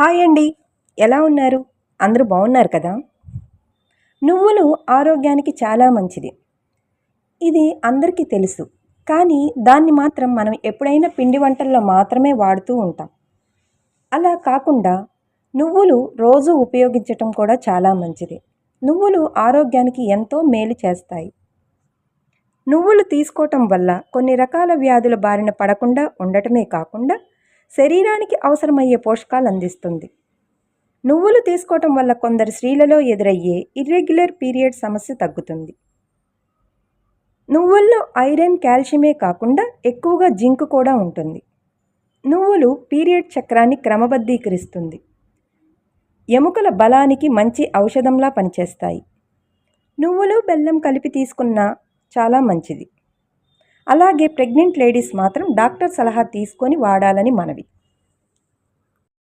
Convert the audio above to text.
Hi అండి. ఎలా ఉన్నారు? అందరూ బాగున్నారు కదా? నువ్వులు ఆరోగ్యానికి చాలా మంచిది. ఇది అందరికీ తెలుసు. కానీ దాన్ని మాత్రం మనం ఎప్పుడైనా పిండి వంటల్లో మాత్రమే వాడుతూ ఉంటాం. అలా కాకుండా నువ్వులు రోజు ఉపయోగించటం కూడా చాలా మంచిది. నువ్వులు ఆరోగ్యానికి ఎంతో మేలు చేస్తాయి. నువ్వులు తీసుకోవటం వల్ల కొన్ని రకాల వ్యాధుల బారిన పడకుండా ఉండటమే కాకుండా శరీరానికి అవసరమయ్యే పోషకాలు అందిస్తుంది నువ్వులు తీసుకోవటం వల్ల కొందరు స్త్రీలలో ఎదురయ్యే ఇర్రెగ్యులర్ పీరియడ్ సమస్య తగ్గుతుంది. నువ్వుల్లో ఐరన్ కాల్షియమే కాకుండా ఎక్కువగా జింక్ కూడా ఉంటుంది. నువ్వులు పీరియడ్ చక్రాన్ని క్రమబద్ధీకరిస్తుంది. ఎముకల బలానికి మంచి ఔషధంలా పనిచేస్తాయి. నువ్వులు బెల్లం కలిపి తీసుకున్న చాలా మంచిది. అలాగే ప్రెగ్నెంట్ లేడీస్ మాత్రం డాక్టర్ సలహా తీసుకొని వాడాలని మనవి.